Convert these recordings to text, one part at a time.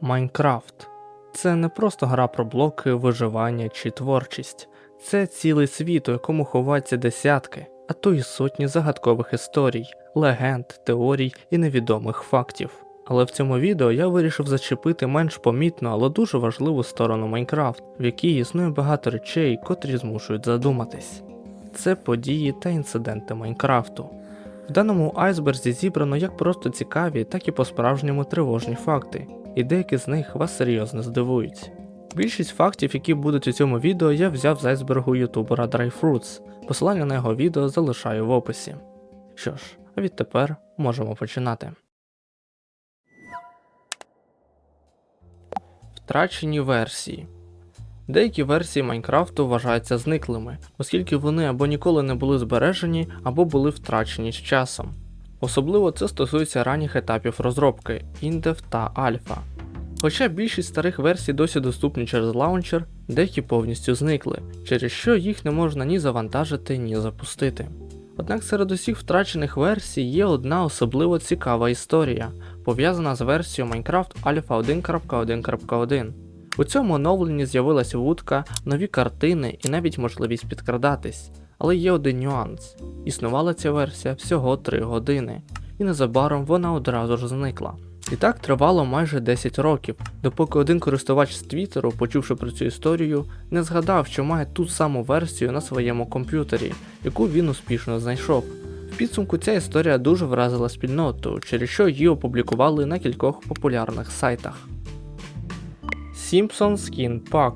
Майнкрафт це не просто гра про блоки, виживання чи творчість. Це цілий світ, у якому ховаються десятки, а то й сотні загадкових історій, легенд, теорій і невідомих фактів. Але в цьому відео я вирішив зачепити менш помітну, але дуже важливу сторону Майнкрафт, в якій існує багато речей, котрі змушують задуматись. Це події та інциденти Майнкрафту. В даному айсберзі зібрано як просто цікаві, так і по-справжньому тривожні факти, і деякі з них вас серйозно здивують. Більшість фактів, які будуть у цьому відео, я взяв з айсбергу ютубера Dryfruits. Посилання на його відео залишаю в описі. Що ж, відтепер можемо починати. Втрачені версії. Деякі версії Майнкрафту вважаються зниклими, оскільки вони або ніколи не були збережені, або були втрачені з часом. Особливо це стосується ранніх етапів розробки індев та альфа. Хоча більшість старих версій досі доступні через лаунчер, деякі повністю зникли, через що їх не можна ні завантажити, ні запустити. Однак серед усіх втрачених версій є одна особливо цікава історія, пов'язана з версією Minecraft Alpha 1.1.1. У цьому оновленні з'явилася вудка, нові картини і навіть можливість підкрадатись. Але є один нюанс: існувала ця версія всього 3 години, і незабаром вона одразу ж зникла. І так тривало майже 10 років, допоки один користувач з Твіттеру, почувши про цю історію, не згадав, що має ту саму версію на своєму комп'ютері, яку він успішно знайшов. В підсумку ця історія дуже вразила спільноту, через що її опублікували на кількох популярних сайтах. Simpson Skin Pack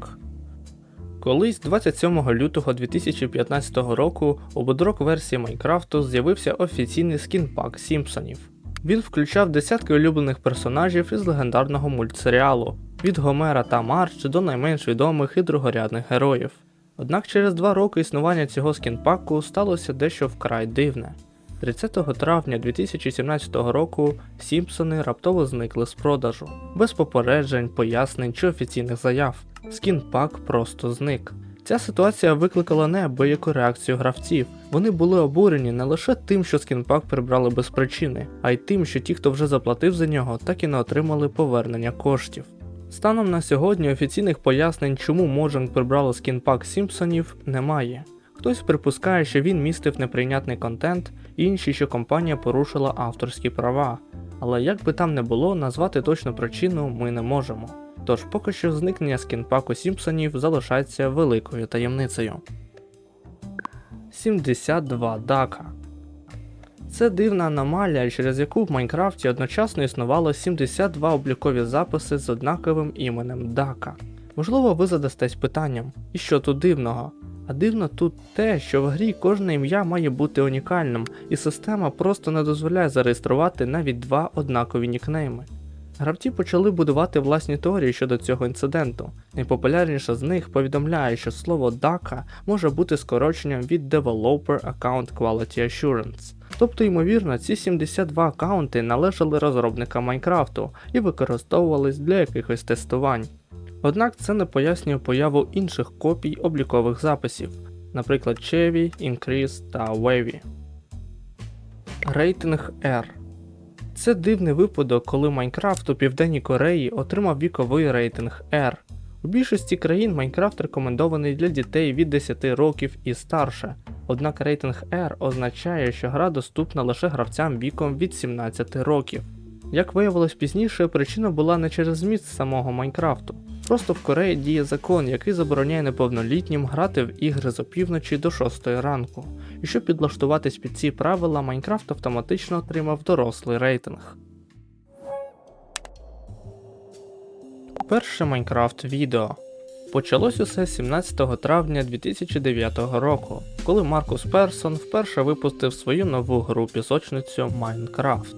Колись 27 лютого 2015 року у бодрок версії Майнкрафту з'явився офіційний скінпак Сімпсонів. Він включав десятки улюблених персонажів із легендарного мультсеріалу від Гомера та Марч до найменш відомих і другорядних героїв. Однак через два роки існування цього скінпаку сталося дещо вкрай дивне. 30 травня 2017 року Сімпсони раптово зникли з продажу, без попереджень, пояснень чи офіційних заяв. Скінпак просто зник. Ця ситуація викликала неабияку реакцію гравців. Вони були обурені не лише тим, що скінпак прибрали без причини, а й тим, що ті, хто вже заплатив за нього, так і не отримали повернення коштів. Станом на сьогодні офіційних пояснень, чому Mojang прибрали скінпак Сімпсонів, немає. Хтось припускає, що він містив неприйнятний контент, інші, що компанія порушила авторські права. Але як би там не було, назвати точну причину ми не можемо. Тож поки що зникнення скінпаку Сімпсонів залишається великою таємницею. 72 дака. Це дивна аномалія, через яку в Майнкрафті одночасно існувало 72 облікові записи з однаковим іменем Дака. Можливо, ви задастесь питанням, і що тут дивного? А дивно тут те, що в грі кожне ім'я має бути унікальним, і система просто не дозволяє зареєструвати навіть два однакові нікнейми. Гравці почали будувати власні теорії щодо цього інциденту. Найпопулярніша з них повідомляє, що слово DACA може бути скороченням від Developer Account Quality Assurance. Тобто, ймовірно, ці 72 аккаунти належали розробникам Майнкрафту і використовувались для якихось тестувань. Однак це не пояснює появу інших копій облікових записів, наприклад, Chevy, Increase та Wavy. Рейтинг R це дивний випадок, коли Майнкрафт у Південній Кореї отримав віковий рейтинг R. У більшості країн Майнкрафт рекомендований для дітей від 10 років і старше, однак рейтинг R означає, що гра доступна лише гравцям віком від 17 років. Як виявилось пізніше, причина була не через зміст самого Майнкрафту. Просто в Кореї діє закон, який забороняє неповнолітнім грати в ігри з опівночі до 6 ранку. І щоб підлаштуватись під ці правила, Майнкрафт автоматично отримав дорослий рейтинг. Перше Майнкрафт відео. Почалось усе 17 травня 2009 року, коли Маркус Персон вперше випустив свою нову гру пісочницю Майнкрафт.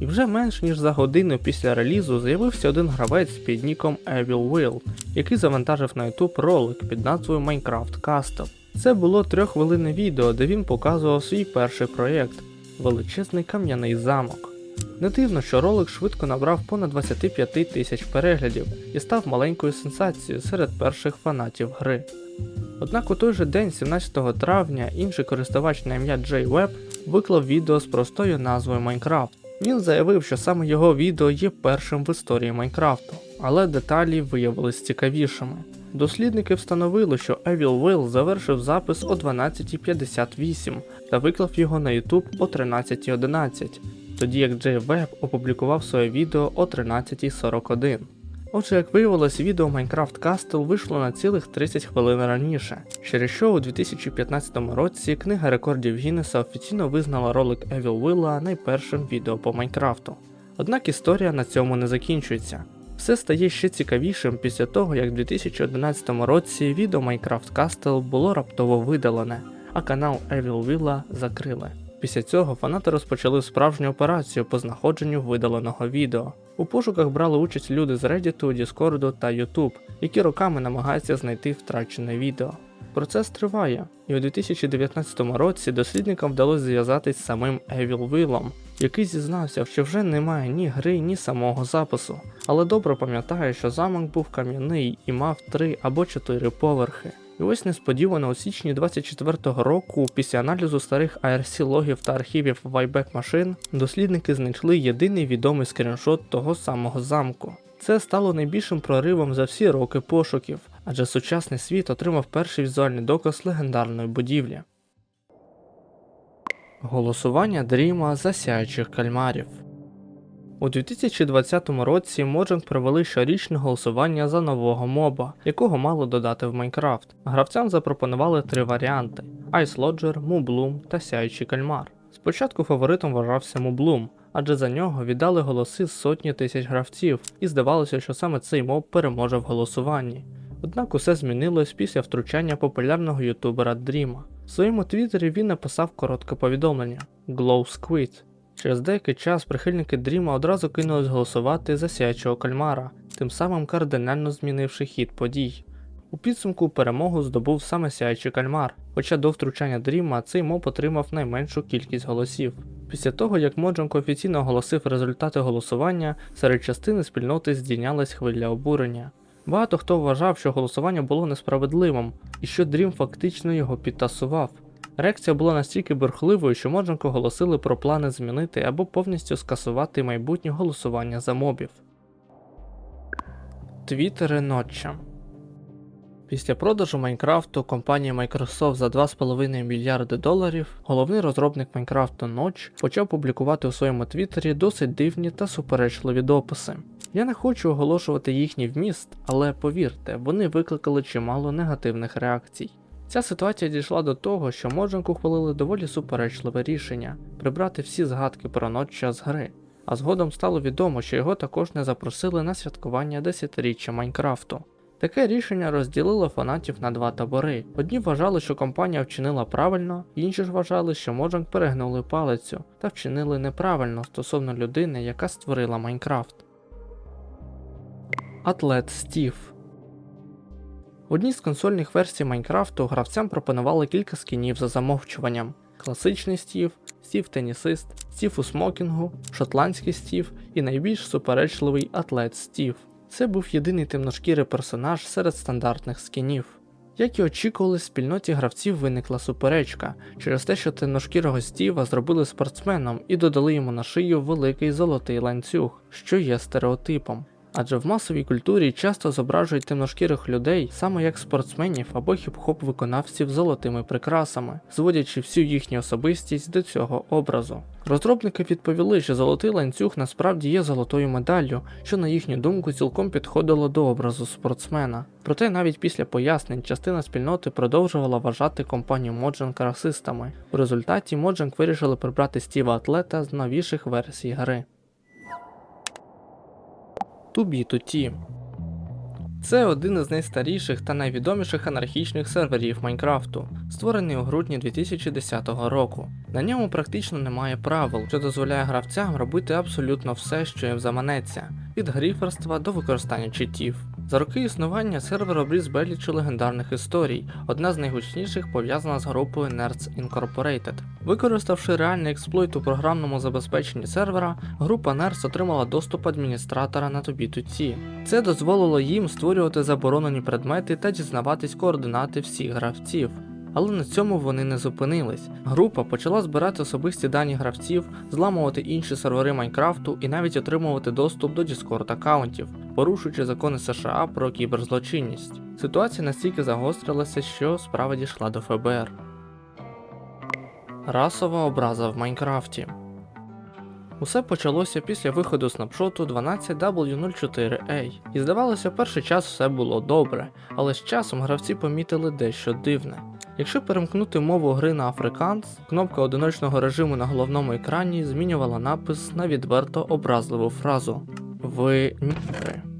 І вже менш ніж за годину після релізу з'явився один гравець під ніком Evil Will, який завантажив на YouTube ролик під назвою Minecraft Custom. Це було трьоххвилинне відео, де він показував свій перший проєкт величезний кам'яний замок. Не дивно, що ролик швидко набрав понад 25 тисяч переглядів і став маленькою сенсацією серед перших фанатів гри. Однак у той же день, 17 травня, інший користувач на ім'я JWeb виклав відео з простою назвою Minecraft. Він заявив, що саме його відео є першим в історії Майнкрафту, але деталі виявились цікавішими. Дослідники встановили, що Evil Will завершив запис о 12.58 та виклав його на YouTube о 13.11, тоді як Джей Веб опублікував своє відео о 13.41. Отже, як виявилось, відео Minecraft Castle вийшло на цілих 30 хвилин раніше, через що у 2015 році книга рекордів Гіннеса офіційно визнала ролик Evil Willa найпершим відео по Майнкрафту. Однак історія на цьому не закінчується. Все стає ще цікавішим після того, як в 2011 році відео Minecraft Castle було раптово видалене, а канал Evil Villa закрили. Після цього фанати розпочали справжню операцію по знаходженню видаленого відео. У пошуках брали участь люди з Reddit, Discord та YouTube, які роками намагаються знайти втрачене відео. Процес триває, і у 2019 році дослідникам вдалося зв'язатись з самим Evil Willом, який зізнався, що вже немає ні гри, ні самого запису, але добре пам'ятає, що замок був кам'яний і мав три або чотири поверхи. І ось несподівано у січні 24-го року, після аналізу старих ARC логів та архівів Wayback Machine, дослідники знайшли єдиний відомий скріншот того самого замку. Це стало найбільшим проривом за всі роки пошуків, адже сучасний світ отримав перший візуальний доказ легендарної будівлі. Голосування Дріма за сяючих кальмарів. У 2020 році Mojang провели щорічне голосування за нового моба, якого мало додати в Майнкрафт. Гравцям запропонували три варіанти: Ice Lodger, Мублум та Сяючий кальмар. Спочатку фаворитом вважався Мублум, адже за нього віддали голоси сотні тисяч гравців, і здавалося, що саме цей моб переможе в голосуванні. Однак усе змінилось після втручання популярного ютубера Дріма. В своєму твіттері він написав коротке повідомлення Glow Squid. Через деякий час прихильники Дріма одразу кинулись голосувати за сяючого кальмара, тим самим кардинально змінивши хід подій. У підсумку перемогу здобув саме сяючий кальмар, хоча до втручання Дріма цей моб отримав найменшу кількість голосів. Після того, як Моджанко офіційно оголосив результати голосування, серед частини спільноти здійнялась хвиля обурення. Багато хто вважав, що голосування було несправедливим і що Дрім фактично його підтасував. Реакція була настільки бурхливою, що Моджанко оголосили про плани змінити або повністю скасувати майбутнє голосування за мобів. Твіттери ноча Після продажу Майнкрафту компанії Microsoft за 2,5 мільярди доларів головний розробник Майнкрафту Ноч почав публікувати у своєму твіттері досить дивні та суперечливі дописи. Я не хочу оголошувати їхній вміст, але повірте, вони викликали чимало негативних реакцій. Ця ситуація дійшла до того, що Mojang ухвалили доволі суперечливе рішення прибрати всі згадки про ноча з гри. А згодом стало відомо, що його також не запросили на святкування десятиріччя Майнкрафту. Таке рішення розділило фанатів на два табори. Одні вважали, що компанія вчинила правильно, інші ж вважали, що Mojang перегнули палицю та вчинили неправильно стосовно людини, яка створила Майнкрафт. Атлет Стів в одній з консольних версій Майнкрафту гравцям пропонували кілька скінів за замовчуванням: класичний стів, стів тенісист, стів у смокінгу, шотландський стів і найбільш суперечливий атлет стів. Це був єдиний темношкірий персонаж серед стандартних скінів. Як і очікували, в спільноті гравців виникла суперечка через те, що темношкірого стіва зробили спортсменом і додали йому на шию великий золотий ланцюг, що є стереотипом. Адже в масовій культурі часто зображують темношкірих людей саме як спортсменів або хіп-хоп виконавців золотими прикрасами, зводячи всю їхню особистість до цього образу. Розробники відповіли, що золотий ланцюг насправді є золотою медаллю, що на їхню думку цілком підходило до образу спортсмена. Проте навіть після пояснень частина спільноти продовжувала вважати компанію Mojang расистами. У результаті Mojang вирішили прибрати стіва атлета з новіших версій гри. Тубі-туті. Це один із найстаріших та найвідоміших анархічних серверів Майнкрафту, створений у грудні 2010 року. На ньому практично немає правил, що дозволяє гравцям робити абсолютно все, що їм заманеться, від гріферства до використання читів. За роки існування сервер обріз безліч легендарних історій, одна з найгучніших пов'язана з групою Nerds Incorporated. Використавши реальний експлойт у програмному забезпеченні сервера, група Nerds отримала доступ адміністратора на Тобі-Туці. Це дозволило їм створювати заборонені предмети та дізнаватись координати всіх гравців. Але на цьому вони не зупинились. Група почала збирати особисті дані гравців, зламувати інші сервери Майнкрафту і навіть отримувати доступ до Discord аккаунтів. порушуючи закони США про кіберзлочинність. Ситуація настільки загострилася, що справа дійшла до ФБР. Расова образа в Майнкрафті. Усе почалося після виходу снапшоту 12W04A, і здавалося, перший час все було добре, але з часом гравці помітили дещо дивне. Якщо перемкнути мову гри на африканс, кнопка одиночного режиму на головному екрані змінювала напис на відверто образливу фразу Ви нігери.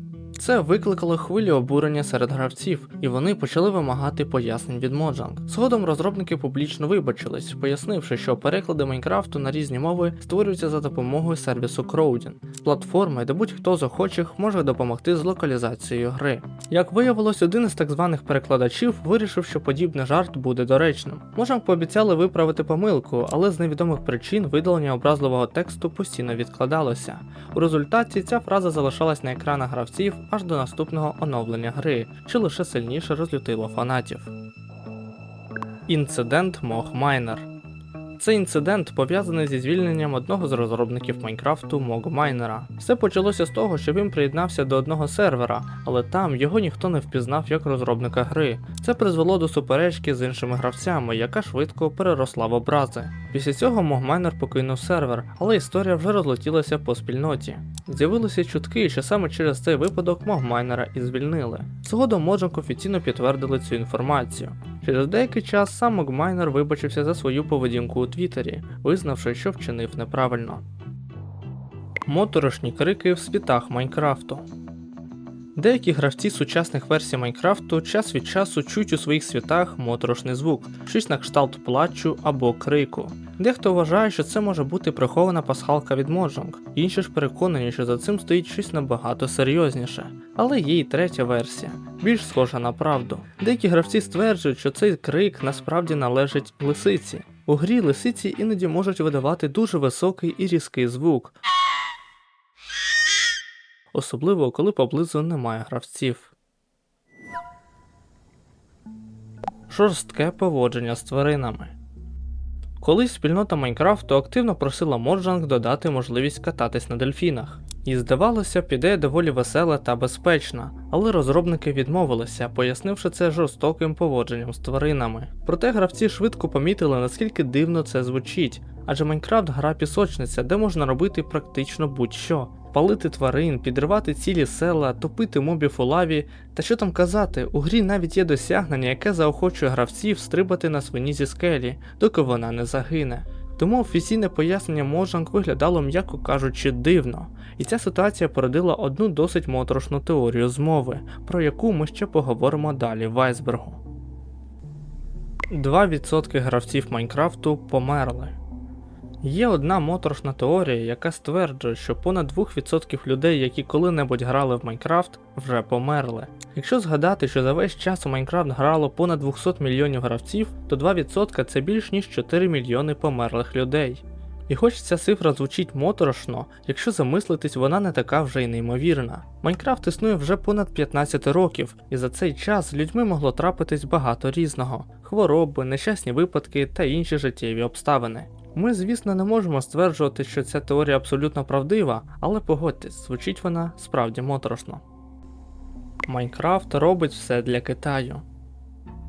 Це викликало хвилю обурення серед гравців, і вони почали вимагати пояснень від Mojang. Згодом розробники публічно вибачились, пояснивши, що переклади Майнкрафту на різні мови створюються за допомогою сервісу Crowdin, платформи, де будь-хто з охочих може допомогти з локалізацією гри. Як виявилось, один із так званих перекладачів вирішив, що подібний жарт буде доречним. Mojang пообіцяли виправити помилку, але з невідомих причин видалення образливого тексту постійно відкладалося. У результаті ця фраза залишалась на екранах гравців аж до наступного оновлення гри, що лише сильніше розлютило фанатів. Інцидент MogMiner цей інцидент пов'язаний зі звільненням одного з розробників Майнкрафту MogMiner. Все почалося з того, що він приєднався до одного сервера, але там його ніхто не впізнав як розробника гри. Це призвело до суперечки з іншими гравцями, яка швидко переросла в образи. Після цього MogMiner покинув сервер, але історія вже розлетілася по спільноті. З'явилися чутки, що саме через цей випадок MogMiner і звільнили. Згодом Mojang офіційно підтвердили цю інформацію. Через деякий час сам Могмайнер вибачився за свою поведінку у Твіттері, визнавши, що вчинив неправильно. Моторошні крики в світах Майнкрафту. Деякі гравці сучасних версій Майнкрафту час від часу чують у своїх світах моторошний звук, щось на кшталт плачу або крику. Дехто вважає, що це може бути прихована пасхалка від Mojang, інші ж переконані, що за цим стоїть щось набагато серйозніше. Але є й третя версія, більш схожа на правду. Деякі гравці стверджують, що цей крик насправді належить лисиці. У грі лисиці іноді можуть видавати дуже високий і різкий звук, особливо коли поблизу немає гравців. Жорстке поводження з тваринами. Колись спільнота Майнкрафту активно просила Моджанг додати можливість кататись на дельфінах. І здавалося б, ідея доволі весела та безпечна, але розробники відмовилися, пояснивши це жорстоким поводженням з тваринами. Проте гравці швидко помітили, наскільки дивно це звучить, адже Майнкрафт гра пісочниця, де можна робити практично будь-що. Палити тварин, підривати цілі села, топити мобів у лаві, та що там казати, у грі навіть є досягнення, яке заохочує гравців стрибати на свині зі скелі, доки вона не загине. Тому офіційне пояснення Mojang виглядало, м'яко кажучи, дивно, і ця ситуація породила одну досить моторошну теорію змови, про яку ми ще поговоримо далі в айсбергу. 2% гравців Майнкрафту померли. Є одна моторошна теорія, яка стверджує, що понад 2% людей, які коли-небудь грали в Майнкрафт, вже померли. Якщо згадати, що за весь час у Майнкрафт грало понад 200 мільйонів гравців, то 2% це більш ніж 4 мільйони померлих людей. І хоч ця цифра звучить моторошно, якщо замислитись, вона не така вже й неймовірна. Майнкрафт існує вже понад 15 років, і за цей час з людьми могло трапитись багато різного: хвороби, нещасні випадки та інші життєві обставини. Ми, звісно, не можемо стверджувати, що ця теорія абсолютно правдива, але погодьтесь, звучить вона справді моторошно. Майнкрафт робить все для Китаю.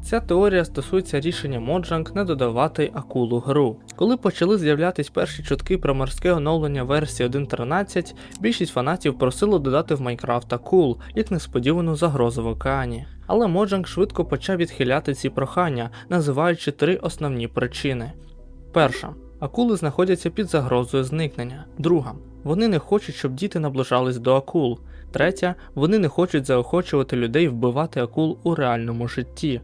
Ця теорія стосується рішення Mojang не додавати акулу гру. Коли почали з'являтись перші чутки про морське оновлення версії 1.13, більшість фанатів просило додати в Майнкрафт акул як несподівану загрозу в океані. Але Mojang швидко почав відхиляти ці прохання, називаючи три основні причини. Перша. Акули знаходяться під загрозою зникнення. Друга. Вони не хочуть, щоб діти наближались до акул. Третя, вони не хочуть заохочувати людей вбивати акул у реальному житті.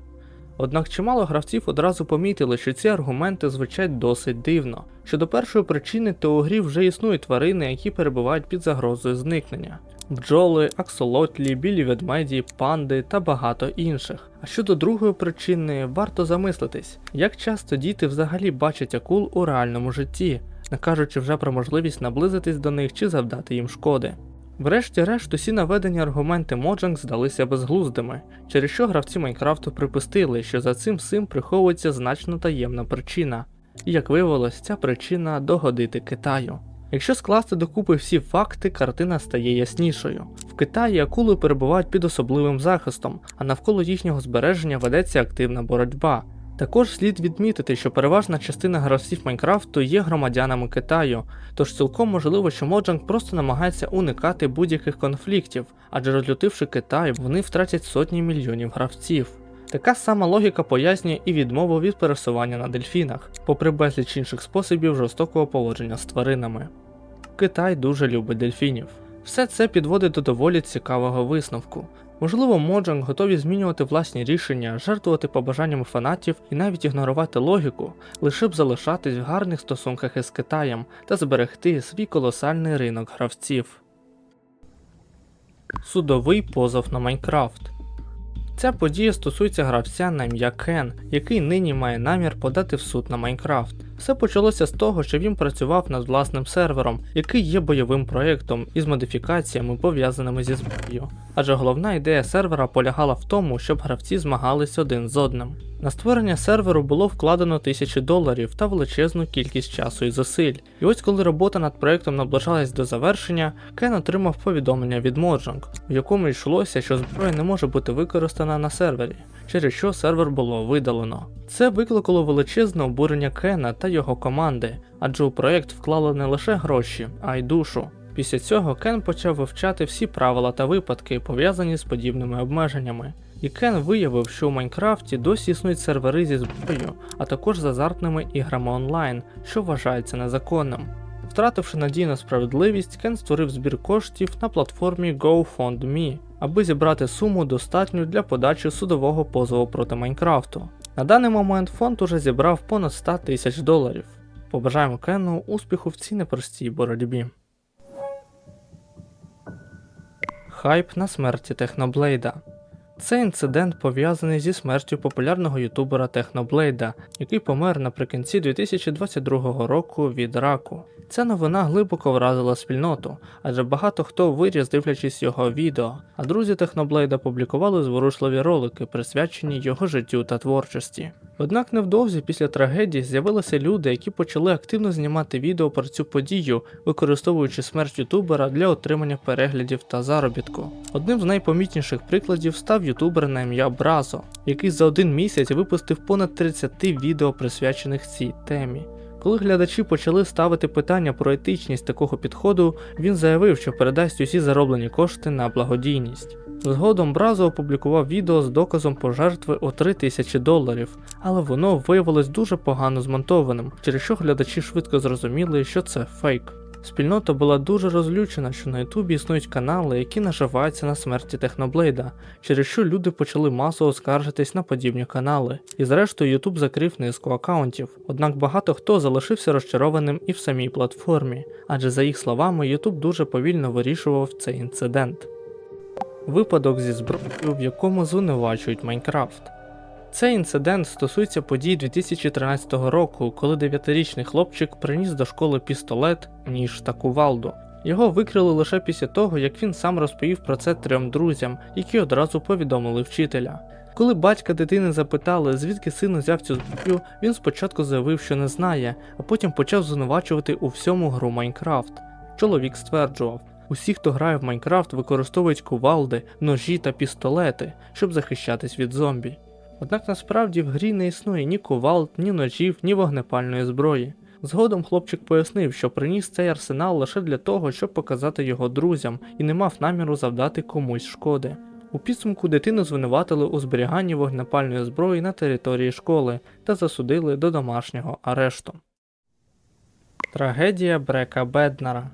Однак чимало гравців одразу помітили, що ці аргументи звучать досить дивно. Щодо першої причини, то у грі вже існують тварини, які перебувають під загрозою зникнення. Бджоли, аксолотлі, білі ведмеді, панди та багато інших. А щодо другої причини, варто замислитись, як часто діти взагалі бачать акул у реальному житті, не кажучи вже про можливість наблизитись до них чи завдати їм шкоди. Врешті-решт, усі наведені аргументи Mojang здалися безглуздими, через що гравці Майнкрафту припустили, що за цим всім приховується значно таємна причина. І як виявилось, ця причина догодити Китаю. Якщо скласти докупи всі факти, картина стає яснішою. В Китаї акули перебувають під особливим захистом, а навколо їхнього збереження ведеться активна боротьба. Також слід відмітити, що переважна частина гравців Майнкрафту є громадянами Китаю, тож цілком можливо, що Моджанг просто намагається уникати будь-яких конфліктів, адже розлютивши Китай, вони втратять сотні мільйонів гравців. Така сама логіка пояснює і відмову від пересування на дельфінах, попри безліч інших способів жорстокого поводження з тваринами. Китай дуже любить дельфінів. Все це підводить до доволі цікавого висновку. Можливо, Моджанг готові змінювати власні рішення, жертвувати побажаннями фанатів і навіть ігнорувати логіку, лише б залишатись в гарних стосунках із Китаєм та зберегти свій колосальний ринок гравців. Судовий позов на Майнкрафт. Ця подія стосується гравця на ім'я Кен, який нині має намір подати в суд на Майнкрафт. Все почалося з того, що він працював над власним сервером, який є бойовим проєктом із модифікаціями пов'язаними зі зброєю. Адже головна ідея сервера полягала в тому, щоб гравці змагались один з одним. На створення серверу було вкладено тисячі доларів та величезну кількість часу і зусиль. І ось коли робота над проєктом наближалась до завершення, Кен отримав повідомлення від Mojang, в якому йшлося, що зброя не може бути використана на сервері, через що сервер було видалено. Це викликало величезне обурення Кена та його команди, адже у проєкт вклали не лише гроші, а й душу. Після цього Кен почав вивчати всі правила та випадки, пов'язані з подібними обмеженнями. І Кен виявив, що у Майнкрафті досі існують сервери зі зброєю, а також з азартними іграми онлайн, що вважається незаконним. Втративши надію на справедливість, Кен створив збір коштів на платформі GoFundMe, аби зібрати суму достатню для подачі судового позову проти Майнкрафту. На даний момент фонд уже зібрав понад 100 тисяч доларів. Побажаємо Кену успіху в цій непростій боротьбі. Хайп на смерті Техноблейда. Цей інцидент пов'язаний зі смертю популярного ютубера Техноблейда, який помер наприкінці 2022 року від раку. Ця новина глибоко вразила спільноту, адже багато хто виріс дивлячись його відео, а друзі Техноблейда публікували зворушливі ролики, присвячені його життю та творчості. Однак невдовзі після трагедії з'явилися люди, які почали активно знімати відео про цю подію, використовуючи смерть ютубера для отримання переглядів та заробітку. Одним з найпомітніших прикладів став ютубер на ім'я Бразо, який за один місяць випустив понад 30 відео присвячених цій темі. Коли глядачі почали ставити питання про етичність такого підходу, він заявив, що передасть усі зароблені кошти на благодійність. Згодом Бразо опублікував відео з доказом пожертви у 3000 доларів, але воно виявилось дуже погано змонтованим, через що глядачі швидко зрозуміли, що це фейк. Спільнота була дуже розлючена, що на Ютубі існують канали, які наживаються на смерті Техноблейда, через що люди почали масово скаржитись на подібні канали. І зрештою Ютуб закрив низку акаунтів. Однак багато хто залишився розчарованим і в самій платформі, адже за їх словами Ютуб дуже повільно вирішував цей інцидент. Випадок зі зброєю, в якому звинувачують Майнкрафт. Цей інцидент стосується подій 2013 року, коли 9-річний хлопчик приніс до школи пістолет, ніж та кувалду. Його викрили лише після того, як він сам розповів про це трьом друзям, які одразу повідомили вчителя. Коли батька дитини запитали, звідки син взяв цю зброю, він спочатку заявив, що не знає, а потім почав звинувачувати у всьому гру Майнкрафт. Чоловік стверджував, усі, хто грає в Майнкрафт, використовують кувалди, ножі та пістолети, щоб захищатись від зомбі. Однак насправді в грі не існує ні кувалд, ні ножів, ні вогнепальної зброї. Згодом хлопчик пояснив, що приніс цей арсенал лише для того, щоб показати його друзям, і не мав наміру завдати комусь шкоди. У підсумку дитину звинуватили у зберіганні вогнепальної зброї на території школи та засудили до домашнього арешту. Трагедія Брека Беднера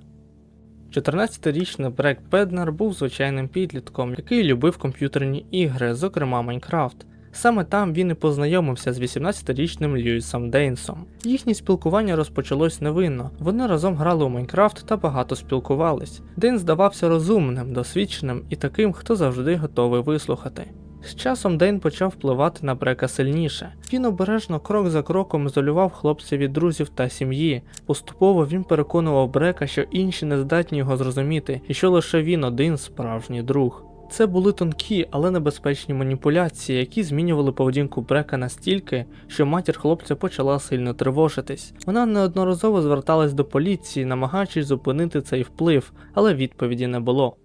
14-річний Брек Беднер був звичайним підлітком, який любив комп'ютерні ігри, зокрема Майнкрафт. Саме там він і познайомився з 18-річним Льюісом Дейнсом. Їхнє спілкування розпочалось невинно. Вони разом грали у Майнкрафт та багато спілкувались. Дейн здавався розумним, досвідченим і таким, хто завжди готовий вислухати. З часом Дейн почав впливати на Брека сильніше. Він обережно крок за кроком ізолював хлопця від друзів та сім'ї. Поступово він переконував Брека, що інші не здатні його зрозуміти, і що лише він один справжній друг. Це були тонкі, але небезпечні маніпуляції, які змінювали поведінку Брека настільки, що матір хлопця почала сильно тривожитись. Вона неодноразово зверталась до поліції, намагаючись зупинити цей вплив, але відповіді не було.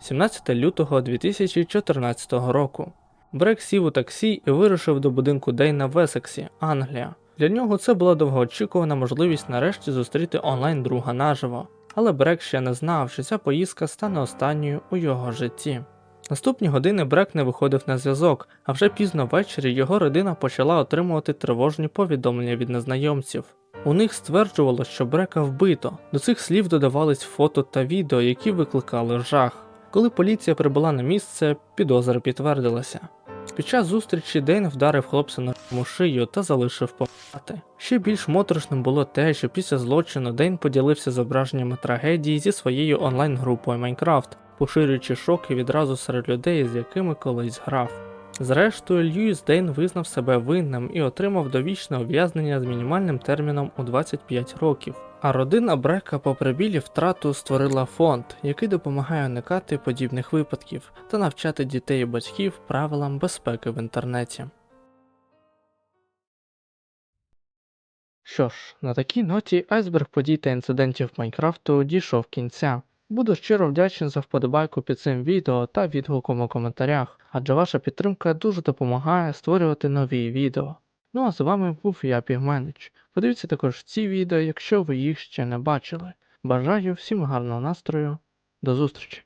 17 лютого 2014 року. Брек сів у таксі і вирушив до будинку Дейна в Есексі, Англія. Для нього це була довгоочікувана можливість нарешті зустріти онлайн друга наживо. Але Брек ще не знав, що ця поїздка стане останньою у його житті. Наступні години Брек не виходив на зв'язок, а вже пізно ввечері його родина почала отримувати тривожні повідомлення від незнайомців. У них стверджувало, що Брека вбито. До цих слів додавались фото та відео, які викликали жах. Коли поліція прибула на місце, підозра підтвердилася. Під час зустрічі Дейн вдарив хлопця на шию та залишив помирати. Ще більш моторошним було те, що після злочину Дейн поділився зображеннями трагедії зі своєю онлайн-групою Майнкрафт, поширюючи шоки відразу серед людей, з якими колись грав. Зрештою, Льюіс Дейн визнав себе винним і отримав довічне ув'язнення з мінімальним терміном у 25 років. А родина Брека, попри білі втрату, створила фонд, який допомагає уникати подібних випадків та навчати дітей і батьків правилам безпеки в інтернеті. Що ж, на такій ноті айсберг подій та інцидентів Майнкрафту дійшов кінця. Буду щиро вдячний за вподобайку під цим відео та відгуком у коментарях, адже ваша підтримка дуже допомагає створювати нові відео. Ну а з вами був я Пігменич. Подивіться також ці відео, якщо ви їх ще не бачили. Бажаю всім гарного настрою. До зустрічі!